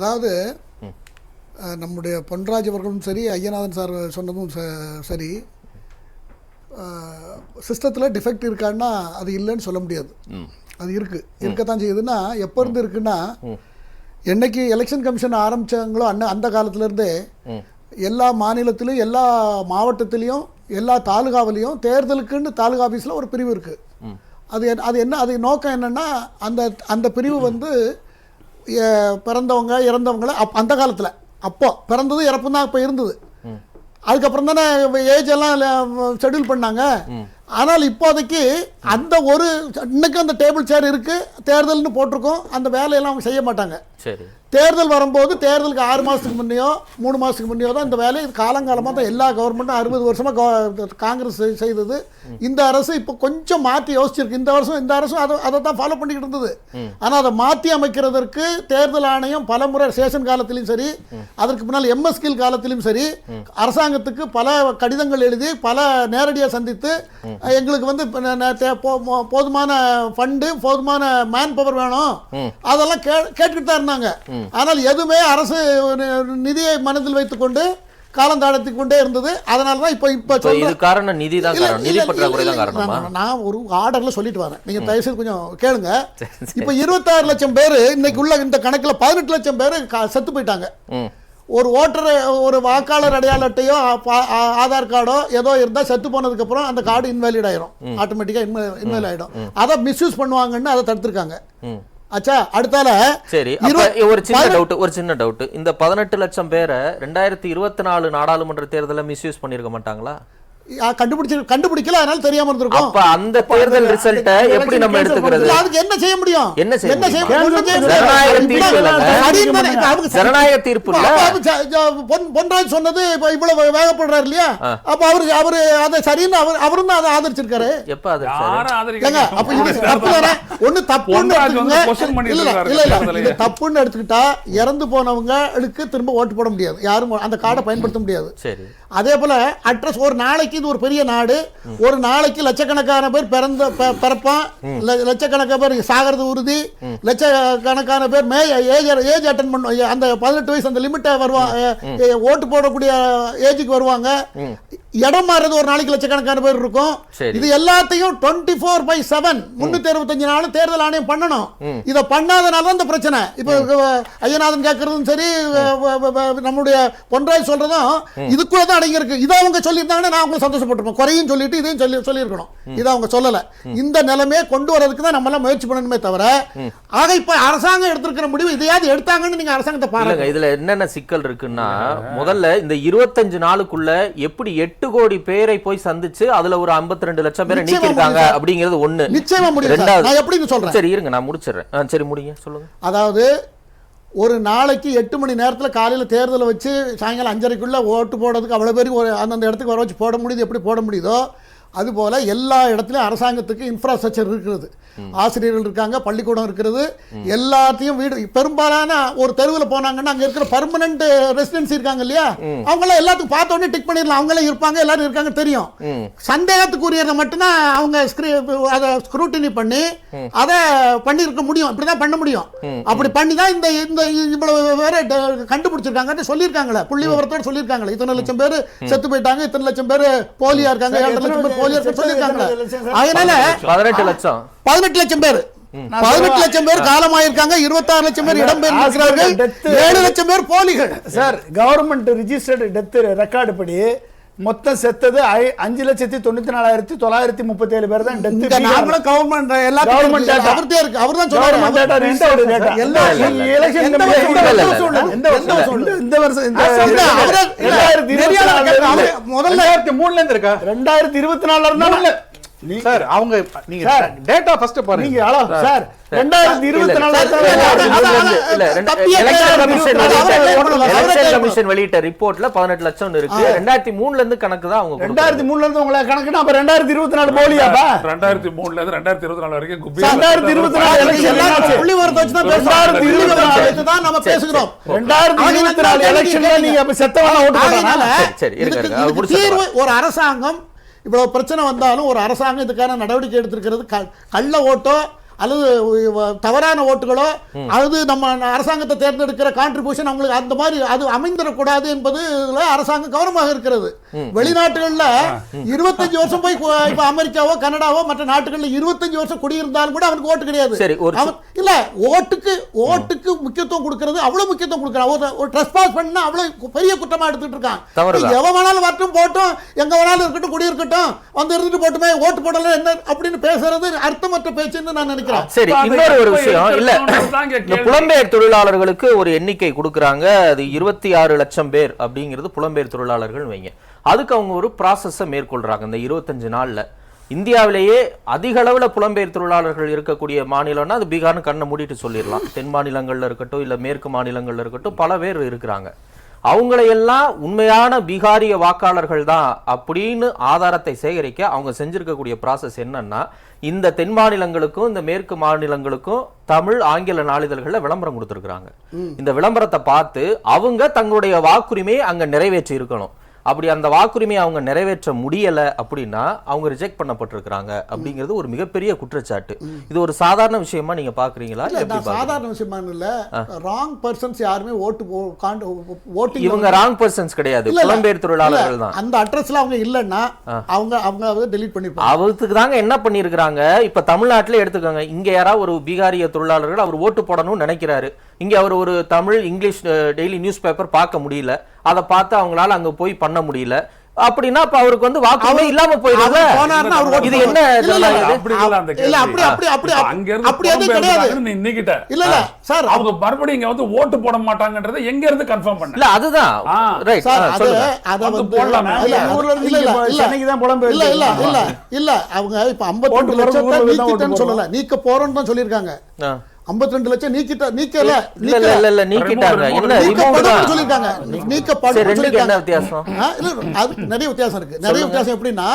அதாவது நம்முடைய பொன்ராஜ் அவர்களும் சரி ஐயநாதன் சார் சொன்னதும் ச- சரி. சிஸ்டத்தில் டிஃபெக்ட் இருக்கான்னா அது இல்லைன்னு சொல்ல முடியாது. அது இருக்குது இருக்கத்தான் செய்யுதுன்னா எப்போ இருந்து இருக்குன்னா என்னைக்கு எலெக்ஷன் கமிஷன் ஆரம்பிச்சாங்களோ அன்ன அந்த காலத்துலேருந்தே எல்லா மாநிலத்திலும் எல்லா மாவட்டத்திலையும் எல்லா தாலுகாவிலையும் தேர்தலுக்குன்னு தாலுகா ஆஃபீஸில் ஒரு பிரிவு இருக்குது அது அது என்ன அது நோக்கம் என்னன்னா அந்த அந்த பிரிவு வந்து பிறந்தவங்க இறந்தவங்கள அப் அந்த காலத்தில். அப்போ பிறந்தது இறப்பு தான் இப்போ இருந்தது. அதுக்கப்புறம் தானே ஏஜ் எல்லாம் ஷெட்யூல் பண்ணாங்க. ஆனால் இப்போதைக்கு அந்த ஒரு இன்னைக்கு அந்த டேபிள் சேர் இருக்கு தேர்தல்னு போட்டிருக்கோம் அந்த வேலையெல்லாம் அவங்க செய்ய மாட்டாங்க. சரி. தேர்தல் வரும்போது தேர்தலுக்கு ஆறு மாதத்துக்கு முன்னையோ மூணு மாதத்துக்கு முன்னையோ தான் இந்த வேலையை காலங்காலமாக தான் எல்லா கவர்மெண்ட்டும் அறுபது வருஷமாக காங்கிரஸ் செய்- செய்தது. இந்த அரசு இப்போ கொஞ்சம் மாற்றி யோசிச்சிருக்கு. இந்த வருஷம் இந்த அரசும் அதை அதை தான் ஃபாலோ பண்ணிக்கிட்டு இருந்தது. ஆனால் அதை மாற்றி அமைக்கிறதற்கு தேர்தல் ஆணையம் பலமுறை சேஷன் காலத்திலையும் சரி அதற்கு முன்னால் எம்எஸ்கில் காலத்திலும் சரி அரசாங்கத்துக்கு பல கடிதங்கள் எழுதி பல நேரடியாக சந்தித்து எங்களுக்கு வந்து போதுமான ஃபண்டு போதுமான மேன் பவர் வேணும் அதெல்லாம் கே கேட்டுக்கிட்டு தான் இருந்தாங்க. ஆனால் எதுவுமே அரசு நிதியை மனதில் வைத்துக்கொண்டு காலம் தாழ்த்தி கொண்டே இருந்தது. அதனால தான் இப்போ இப்போ இது காரணம் நிதி தான் நிதி பற்றாக்குறை தான் காரணமா? நான் ஒரு ஆர்டர்ல சொல்லிட்டு வரேன். நீங்க தயவு செய்து கொஞ்சம் கேளுங்க. இப்போ இருபத்தாறு லட்சம் பேர் இன்னைக்கு உள்ள இந்த கணக்குல பதினெட்டு லட்சம் பேர் செத்து போயிட்டாங்க. ஒரு ஓட்டர் ஒரு வாக்காளர் அடையாள அட்டையோ ஆதார் கார்டோ ஏதோ இருந்தால் செத்து போனதுக்கு அப்புறம் அந்த கார்டு இன்வாலிட் ஆயிரும். ஆட்டோமேட்டிக்காக இன்வ இன்வாலிட் ஆயிடும். அதை மிஸ்யூஸ் பண்ணுவாங்கன்னு அதை தடுத்திருக்காங்க. ஆச்சா அடுத்தால சரி ஒரு சின்ன டவுட் ஒரு சின்ன டவுட் இந்த பதினெட்டு லட்சம் பேரை ரெண்டாயிரத்தி இருபத்தி நாலு நாடாளுமன்ற தேர்தலில் மிஸ்யூஸ் பண்ணிருக்க மாட்டாங்களா? கண்டுபிடிச்சு கண்டுபிடிக்கல அதனால தெரியாம இருந்திருக்கும். அப்ப அந்த தேர்தல் ரிசல்ட்டை எப்படி நம்ம எடுத்துக்கிறது? அதுக்கு என்ன செய்ய முடியும்? என்ன செய்ய என்ன செய்ய முடியும்? ஜனநாயக தீர்ப்பு பொன்ராஜ் சொன்னது இப்ப இவ்வளவு வேகப்படுறாரு இல்லையா? அப்ப அவரு அவரு அதை சரின்னு அவர் அவரும் தான் அதை ஆதரிச்சிருக்காரு. எப்ப ஏங்க அப்ப இது தப்பு தானே? ஒண்ணு தப்புன்னு எடுத்துக்கங்க. இல்ல, இருக்காரு. இல்ல, இல்ல. இது தப்புன்னு எடுத்துக்கிட்டா இறந்து போனவங்களுக்கு திரும்ப ஓட்டு போட முடியாது. யாரும் அந்த கார்டை பயன்படுத்த முடியாது. சரி. அதே போல அட்ரஸ் ஒரு நாளைக்கு இது ஒரு பெரிய நாடு. ஒரு நாளைக்கு லட்சக்கணக்கான பேர் பிறந்த பிறப்பான். லட்சக்கணக்கான பேர் சாகிறது உறுதி. லட்சக்கணக்கான பேர் மே ஏஜ் ஏஜ் அட்டன் பண்ணும் அந்த பதினெட்டு வயசு அந்த லிமிட்டை வருவாங்க ஓட்டு போடக்கூடிய ஏஜுக்கு வருவாங்க. இடம் மாறுறது ஒரு நாளைக்கு லட்சக்கணக்கான பேர் இருக்கும். இது எல்லாத்தையும் டுவெண்ட்டி ஃபோர் பை செவன் முன்னூத்தி அறுபத்தஞ்சு நாளும் தேர்தல் ஆணையம் பண்ணணும். இதை பண்ணாதனால தான் இந்த பிரச்சனை. இப்போ ஐயநாதன் கேட்கறதும் சரி நம்முடைய பொன்ராய் சொல்றதும் இதுக்குள்ள தான் அடங்கி இருக்கு இதை அவங்க சொல்லியிருந்தாங்கன்னா நான் அவங்க சந்தோஷப்பட்டிருப்போம் குறையும் சொல்லிட்டு இதையும் சொல்லி சொல்லியிருக்கணும். இதை அவங்க சொல்லல. இந்த நிலைமையை கொண்டு வரதுக்கு தான் நம்ம எல்லாம் முயற்சி பண்ணணுமே தவிர ஆக இப்ப அரசாங்கம் எடுத்திருக்கிற முடிவு இதையாவது எடுத்தாங்கன்னு நீங்க அரசாங்கத்தை பாருங்க இதுல என்னென்ன சிக்கல் இருக்குன்னா முதல்ல இந்த இருபத்தஞ்சு நாளுக்குள்ள எப்படி எட்டு கோடி பேரை போய் சந்திச்சு அதுல ஒரு 52 ரெண்டு லட்சம் பேரை நீக்கிருக்காங்க. அப்படிங்கிறது ஒண்ணு. நிச்சயமா முடியும் எப்படின்னு சொல்றேன். சரி இருங்க நான் முடிச்சிடுறேன். சரி முடிங்க சொல்லுங்க. அதாவது ஒரு நாளைக்கு எட்டு மணி நேரத்தில் காலையில் தேர்தலை வச்சு சாயங்காலம் அஞ்சரைக்குள்ளே ஓட்டு போடுறதுக்கு அவ்வளோ பேருக்கு ஒரு அந்தந்த இடத்துக்கு வர வச்சு போட முடியுது. எப்படி போட முடியுதோ அதுபோல் எல்லா இடத்துலையும் அரசாங்கத்துக்கு இன்ஃப்ராஸ்ட்ரக்சர் இருக்கிறது. ஆசிரியர்கள் இருக்காங்க பள்ளிக்கூடம் இருக்கிறது. எல்லாத்தையும் வீடு பெரும்பாலான ஒரு தெருவில் போனாங்கன்னா அங்கே இருக்கிற பர்மனன்ட் ரெசிடென்சி இருக்காங்க இல்லையா? அவங்களாம் எல்லாத்துக்கும் பார்த்த உடனே டிக் பண்ணிடலாம். அவங்களே இருப்பாங்க எல்லாரும் இருக்காங்க தெரியும். சந்தேகத்துக்குரியதை மட்டும்தான் அவங்க scree- அதை ஸ்க்ரூட்டினி பண்ணி அதை பண்ணியிருக்க முடியும். இப்படி தான் பண்ண முடியும். அப்படி பண்ணி தான் இந்த இந்த இவ்வளவு வேற கண்டுபிடிச்சிருக்காங்கன்னு சொல்லியிருக்காங்களே. புள்ளி விவரத்தோட சொல்லியிருக்காங்களே. இத்தனை லட்சம் பேர் செத்து போயிட்டாங்க இத்தனை லட்சம் பேர் போலியா இருக்காங்க ஏழரை லட்சம் பேர் சொல்லியிருக்காங்களே அதனால பதினெட்டு லட்சம். பதினெட்டு லட்சம் பேர். பதினெட்டு லட்சம் பேர் காலமாயிருக்காங்க. இருபத்தாறு லட்சம் பேர் இடம்பெயர்ந்து இருக்கிறார்கள். Death- ஏழு லட்சம் பேர் போலிகள். Sir government registered death record படி மொத்தம் செத்தது அஞ்சு லட்சத்தி தொண்ணூத்தி நாலாயிரத்தி தொள்ளாயிரத்தி முப்பத்தி ஏழு பேர் தான் டெத் நாமளும் கவர்மெண்ட் Government இருக்கு. data. அவர்கிட்டயே இருக்கு. அவர்தான் கவர்மெண்ட் டேட்டா சொன்னாரு. ரிஜிஸ்டர்டு டேட்டா எல்லா- வருஷம் இந்த வருஷம். இந்த வருஷம். இந்த வருஷம். இந்த அவரே-. இருந்து- அவரே முதல்ல ரெண்டாயிரத்தி மூணுல இருந்து இருக்கா? ரெண்டாயிரத்தி இருபத்தி நாலுல இருந்தா நீ- சார் அவங்க நீங்க சார், டேட்டா ஃபர்ஸ்ட் பாருங்க நீங்க ஹலோ சார் அவரே வெளியிட்ட- ரிப்போர்ட்ல பதினெட்டு லட்சம் இருக்கு ரெண்டாயிரத்தி மூணுல இருந்து கணக்கு தான் அவங்க ரெண்டாயிரத்தி மூணுல இருந்து உங்களை கணக்குனா அப்ப ரெண்டாயிரத்தி இருபத்தி நாலு போலியாப்பா ரெண்டாயிரத்தி மூணுல இருந்து ரெண்டாயிரத்தி இருபத்தி நாலு வரைக்கும் குப்பி ரெண்டாயிரத்தி இருபத்தி நாலு election எல்லாம் என்னாச்சு? புள்ளி விவரத்தை வச்சு தான் பேசுறோம். ரெண்டாயிரத்தி புள்ளி இருபத்தி விவரத்தை நாலு. வைத்து தான் நம்ம பேசுகிறோம் ரெண்டாயிரத்தி அவங்க இருபத்தி நாலு என்ன எலெக்ஷன்ல கேட்டீங்க? நீங்க அப்ப செத்தவன ஓட்டு? சரி, இருங்க, ஒரு அரசாங்கம் இவ்வளோ பிரச்சனை வந்தாலும் ஒரு அரசாங்கம் இதுக்கான நடவடிக்கை எடுத்திருக்கிறது. க- கள்ள ஓட்டோ அல்லது தவறான ஓட்டுகளோ அல்லது நம்ம அரசாங்கத்தை தேர்ந்தெடுக்கிற கான்ட்ரிபியூஷன் அவங்களுக்கு அந்த மாதிரி அது அமைந்திடக்கூடாது என்பதுல அரசாங்கம் கவனமாக இருக்கிறது. வெளிநாட்டுகள்ல இருபத்தஞ்சு வருஷம் போய் இப்ப அமெரிக்காவோ கனடாவோ மற்ற நாட்டுகள்ல இருபத்தஞ்சு வருஷம் குடியிருந்தாலும் கூட அவனுக்கு ஓட்டு கிடையாது. சரி, இல்ல ஓட்டுக்கு ஓட்டுக்கு முக்கியத்துவம் கொடுக்கிறது அவ்வளவு முக்கியத்துவம் கொடுக்கறான். ஒரு ட்ரெஸ்பாஸ் பண்ணா அவ்வளவு கு- பெரிய குற்றமா எடுத்துட்டு இருக்கான். எவன் வேணாலும் வரட்டும் போட்டும் எங்க வேணாலும் இருக்கட்டும் குடியிருக்கட்டும் வந்து இருந்துட்டு போட்டுமே ஓட்டு போடல என்ன அப்படின்னு பேசுறது அர்த்தமற்ற பேச்சுன்னு நான் நினைக்கிறேன். சரி இப்ப அது இன்னொரு ஒரு விஷயம். இல்ல இந்த. புலம்பெயர் தொழிலாளர்களுக்கு ஒரு எண்ணிக்கை கொடுக்கறாங்க. அது இருபத்தி ஆறு லட்சம் பேர் அப்படிங்கிறது புலம்பெயர் தொழிலாளர்கள் வைங்க. அதுக்கு அவங்க ஒரு ப்ராசஸை மேற்கொள்றாங்க. இந்த இருபத்தஞ்சு நாள்ல. இந்தியாவிலேயே அதிக அளவுல புலம்பெயர் தொழிலாளர்கள் இருக்கக்கூடிய மாநிலம்னா அது பீகார்னு கண்ணை மூடிட்டு சொல்லிடலாம். தென் மாநிலங்கள்ல இருக்கட்டும் இல்ல மேற்கு மாநிலங்கள்ல இருக்கட்டும் பல பேர் இருக்கிறாங்க. அவங்களையெல்லாம் உண்மையான பீகாரிய வாக்காளர்கள் தான் அப்படின்னு ஆதாரத்தை சேகரிக்க அவங்க செஞ்சிருக்கக்கூடிய ப்ராசஸ் என்னன்னா இந்த தென் மாநிலங்களுக்கும் இந்த மேற்கு மாநிலங்களுக்கும் தமிழ் ஆங்கில நாளிதழ்களில் விளம்பரம் கொடுத்துருக்குறாங்க. இந்த விளம்பரத்தை பார்த்து அவங்க தங்களுடைய வாக்குரிமையை அங்க நிறைவேற்றி இருக்கணும் அப்படி அந்த வாக்குரிமையை அவங்க நிறைவேற்ற முடியல அப்படின்னா அவங்க ரிஜெக்ட் பண்ணப்பட்டிருக்கிறாங்க அப்படிங்கிறது ஒரு மிகப்பெரிய குற்றச்சாட்டு. இது ஒரு சாதாரண விஷயமா நீங்க பாக்குறீங்களா? சாதாரண விஷயமா இல்ல. ராங் பர்சன்ஸ் யாருமே ஓட்டு ஓட்டிங் இவங்க ராங் பர்சன்ஸ் கிடையாது. புலம்பெயர் தொழிலாளர்கள் தான். அந்த அட்ரஸ்ல அவங்க இல்லைன்னா அவங்க அவங்க டெலீட் பண்ணிருப்பாங்க அவருக்கு தாங்க என்ன பண்ணியிருக்கிறாங்க? இப்ப தமிழ்நாட்டிலே எடுத்துக்கோங்க. இங்க யாராவது ஒரு பீகாரிய தொழிலாளர்கள் அவர் ஓட்டு போடணும்னு நினைக்கிறாரு. இங்க அவர் ஒரு Tamil English daily news paper பார்க்க முடியல அதை பார்த்து அவங்களால அங்க போய் பண்ண முடியல அப்படின்னா அப்ப அவருக்கு வந்து வாக்குரிமை இல்லாம ஓட்டு இது. என்ன இல்ல? அப்படி. அப்படி, அப்படி, அங்க இருந்து அப்படி கிடையாது. சார் அவங்க மறுபடியும் இங்க வந்து ஓட்டு போட மாட்டாங்கன்றதை எங்க இருந்து கன்ஃபார்ம் பண்ண இல்ல அதுதான். ரைட் சார் அது வந்து போடலாமே. இல்ல, ஊர்ல இருந்து இல்ல, இல்ல. சென்னைக்கு தான் புலம்பெயர்ந்து இல்ல இல்ல இல்ல இருக்காங்க. இல்ல அவங்க இப்ப 52 ஓட்டு போடுறது லட்சத்தை ஊர்ல தான் ஓட்டு நீக்கிட்டேன்னு சொல்லல. நீக்க போறோம்னு தான் சொல்லிருக்காங்க ஆ. 52 லட்சம் நீக்கிட்ட நீக்கல இல்ல இல்ல இல்ல இல்ல நீக்கிட்டாங்க. என்ன. ரிமூவ் நீக்கப்படும் இல்ல அது நிறைய வித்தியாசம் இருக்கு. நிறைய வித்தியாசம் எப்படின்னா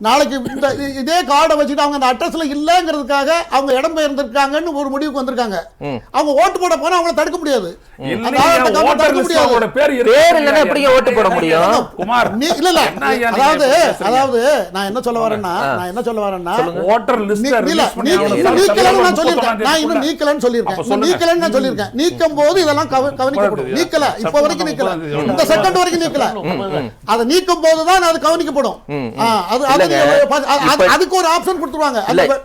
நாளைக்கு இந்த இதே கார்டை வச்சுட்டு அவங்க அந்த அட்ரஸ்ல இல்லங்கிறதுக்காக அவங்க இடம் பெயர்ந்திருக்காங்கன்னு ஒரு முடிவுக்கு வந்திருக்காங்க. அவங்க ஓட்டு போட போனா அவங்கள தடுக்க முடியாது. அதாவது இப்படி பேசுறீங்க? அதாவது நான் என்ன சொல்ல வரேன்னா நான் என்ன சொல்ல வரேன்னா ஓட்டர் லிஸ்ட் நீ- இல்ல, நீ- இன்னும் நீக்கலன்னு நான் சொல்லியிருக்கேன். நான் இன்னும் நீக்கலன்னு சொல்லியிருக்கேன். இன்னும் நீக்கலன்னு நான் சொல்லியிருக்கேன். நீக்கும் போது இதெல்லாம் கவனிக்கப்படும். நீக்கல. இப்ப வரைக்கும் நீக்கல. இந்த second வரைக்கும் நீக்கல. அதை நீக்கும் போதுதான் அது கவனிக்கப்படும். அதுக்கு ஒரு ஆப்ஷன் கொடுத்துருவாங்க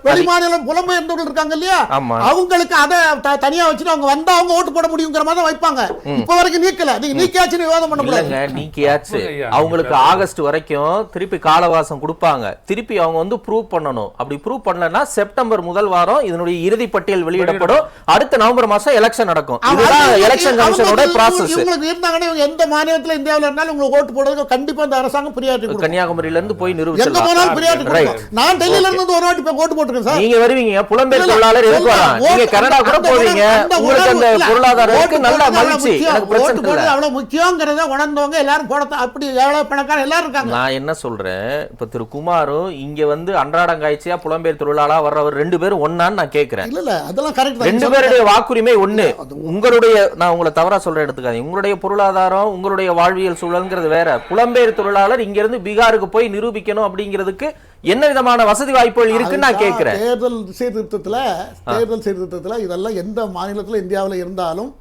வெளிமாநிலம் புலம்பெயர்ந்தவர்கள் இருக்காங்க இல்லையா. அவங்களுக்கு அதை தனியா வச்சுட்டு அவங்க வந்தா அவங்க ஓட்டு போட முடியுங்கிற மாதிரி தான் வைப்பாங்க. இப்ப வரைக்கும் நீக்கல. நீங்க நீக்கியாச்சுன்னு விவாதம் பண்ணக்கூடாது இல்லங்க நீக்கியாச்சு. அவங்களுக்கு ஆகஸ்ட் வரைக்கும் திருப்பி காலவாசம் கொடுப்பாங்க. திருப்பி அவங்க வந்து ப்ரூவ் பண்ணணும். அப்படி ப்ரூவ் பண்ணலன்னா செப்டம்பர் முதல் வாரம் இதனுடைய இறுதி பட்டியல் வெளியிடப்படும். அடுத்த நவம்பர் மாசம் எலெக்ஷன் நடக்கும். இதுதான் எலெக்ஷன் கமிஷனோட ப்ராசஸ் இவங்களுக்கு இருந்தாங்கன்னா இவங்க எந்த மாநிலத்துல இந்தியாவுல இருந்தாலும் உங்களுக்கு ஓட்டு போடுறதுக்கு கண்டிப்பா இந்த அரசாங்கம் பிரியாட்டி கன்னியாகுமரியில இருந்து போய் எங்க நிரூபிச்சிடலாம் நான் டெல்லியில இருந்து ஒரு வாட்டி போய் ஓட்டு போட்டிருக்கேன் சார். நீங்க வருவீங்க. புலம்பெயர் தொழிலாளர் இல்ல, எதுக்கு வரலாம் ஓட்டு- நீங்க கனடா கூட போவீங்க. உங்களுக்கு அந்த. பொருளாதாரம் நல்ல போடுறது அவ்வளவு மகிழ்ச்சி. முக்கியம். எனக்கு ஓட்டு பிரச்சனை போடுறது இல்லை. அவ்வளவு முக்கியங்கிறத உணர்ந்தவங்க எல்லாரும் போட அப்படி ஏழை பணக்கார எல்லாரும் இருக்காங்க. நான் என்ன சொல்றேன்? இப்ப திரு குமாரும் இங்க வந்து அன்றாடங்காய்ச்சியா புலம்பெயர் தொழிலாளா வர்றவர் ரெண்டு பேரும் ஒன்னான்னு நான் கேக்குறேன். இல்ல இல்ல அதெல்லாம் கரெக்ட் தான். ரெண்டு பேருடைய வாக்குரிமை ஒண்ணு. உங்களுடைய நான் உங்களை தவறா சொல்ற எடுத்துக்காதீங்க. உங்களுடைய பொருளாதாரம் உங்களுடைய வாழ்வியல் சூழல்ங்கிறது வேற. புலம்பெயர் தொழிலாளர் இங்க இருந்து பீகாருக்கு போய் நிரூபிக்கணும் அப்படிங்கிறதுக்கு என்ன விதமான வசதி வாய்ப்புகள் இருக்குன்னு நான் கேக்குறேன் தேர்தல் சீர்திருத்தத்துல தேர்தல் சீர்திருத்தத்துல இதெல்லாம் எந்த மாநிலத்துல இந்தியாவுல இருந்தாலும்.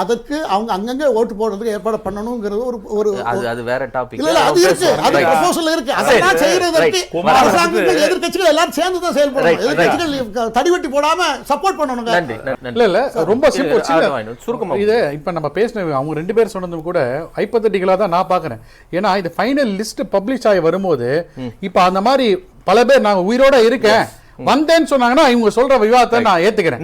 அதற்கு அவங்க அங்கங்க ஓட்டு போடுறதுக்கு ஏற்பாடு பண்ணணுங்கிறது ஒரு ஒரு அது அது வேற டாபிக் இல்ல அது இருக்கு. அது ப்ரொபோசல் இருக்கு. அதெல்லாம் செய்யறதுக்கு குமார் அரசாங்கங்கள் எதிர்க்கட்சிகள் எல்லாரும் சேர்ந்து தான் right. எதிர்க்கட்சிகள் தடிவெட்டி போடாம சப்போர்ட் பண்ணணுங்க. இல்ல இல்ல ரொம்ப சிம்பிள். சுருக்கமா இது இப்ப நம்ம பேசின அவங்க ரெண்டு பேர் சொன்னதும் கூட ஹைப்பத்தட்டிக்கலா தான் நான் பாக்குறேன். ஏன்னா இது ஃபைனல் லிஸ்ட் பப்ளிஷ் ஆகி வரும்போது இப்ப அந்த மாதிரி பல பேர் நாங்க உயிரோட இருக்கேன். வந்தேன்னு சொன்னாங்கன்னா இவங்க சொல்ற விவாதத்தை நான் ஏத்துக்கிறேன்.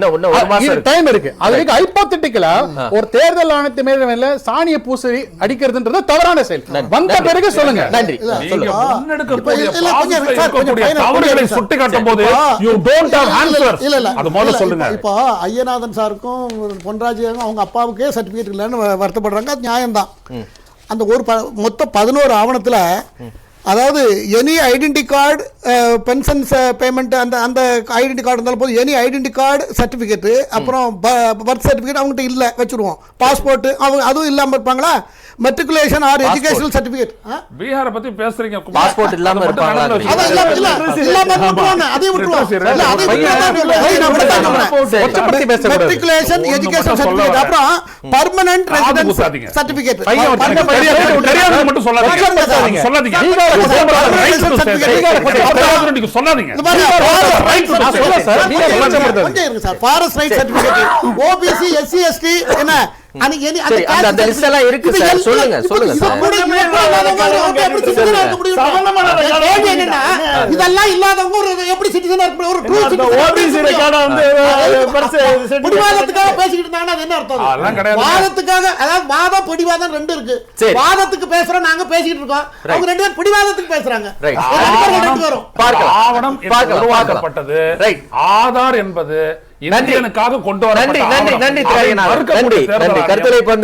டைம் இருக்கு. அது வரைக்கும் ஹைப்போத்தட்டிக்கலா ஒரு தேர்தல் ஆணையத்து மேல சாணிய பூசரி அடிக்கிறதுன்றது தவறான செயல். வந்த பிறகு சொல்லுங்க. நன்றி. சார். சுட்டிக்காட்டும் போது இப்போ- you don't have இல்ல, இல்ல. அது முதல்ல சொல்லுங்க. இப்போ ஐயநாதன் சாருக்கும் பொன்ராஜியாகும் அவங்க அப்பாவுக்கே சர்டிபிகேட் இல்லைன்னு வருத்தப்படுறாங்க. அது நியாயம்தான். அந்த ஒரு மொத்தம் பதினோரு ஆவணத்துல அதாவது any identity card pensions payment அந்த அந்த ஐடென்டி கார்டு இருந்தாலும் போது எனி ஐடென்டி கார்டு சர்டிஃபிகேட்டு அப்புறம் பர்த் சர்டிஃபிகேட் அவங்ககிட்ட இல்லை வச்சுருவோம். பாஸ்போர்ட்டு அவங்க அதுவும் இல்லாமல் இருப்பாங்களா? மெட்ரிகுலேஷன் ஆர் எஜுகேஷனல் சர்டிபிகேட் பீகாரை பத்தி பேசுறீங்க Passport இல்லாம அதை மட்டும் இருப்பாங்களா? நடந்து அதான் வச்சுக்கோங்க. இல்ல இல்ல இல்லாம விட்டுருவாங்க அதையும் விட்டுருவாங்க Literacy, இல்ல அதையும் பையன் விட்டுருவாங்க ஏய், நான் விட்டுறேன் சொல்றேன். சரி. கொச்சப்படுத்தி பேசக்கூடாது. மெட்ரிகுலேஷன் எஜுகேஷன் வரேன். அப்புறம் பர்மனன்ட் ரெசிடென்ஸ் தெரியாது மட்டும் சொல்லாதீங்க. ஓபிசி எஸ்சி எஸ்டி என்ன? அந்த- எல்லாம் இருக்கு சார். சொல்லுங்க, சொல்லுங்க இதெல்லாம் இல்லாதவங்க ஒரு எப்படி சிட்டிசனா? ஒரு வந்து அது பெருசு certificate பிடிவாதத்துக்காக பேசிக்கிட்டு இருந்தாங்கன்னா அது என்ன அர்த்தம்? அதெல்லாம் கிடையாது. வாதத்துக்காக அதாவது வாதம் பிடிவாதம் ரெண்டு இருக்கு. சரி. வாதத்துக்கு பேசுறோம் நாங்க பேசிக்கிட்டு இருக்கோம். அவங்க ரெண்டு பேரும் பிடிவாதத்துக்கு பேசுறாங்க. ரெண்டு பேரும். ஆவணம் உருவாக்கப்பட்டது. ஆதார் என்பது இந்தியனுக்காக கொண்டு நன்றி வரப்பட்ட நன்றி. நன்றி நன்றி. நன்றி கருத்துரை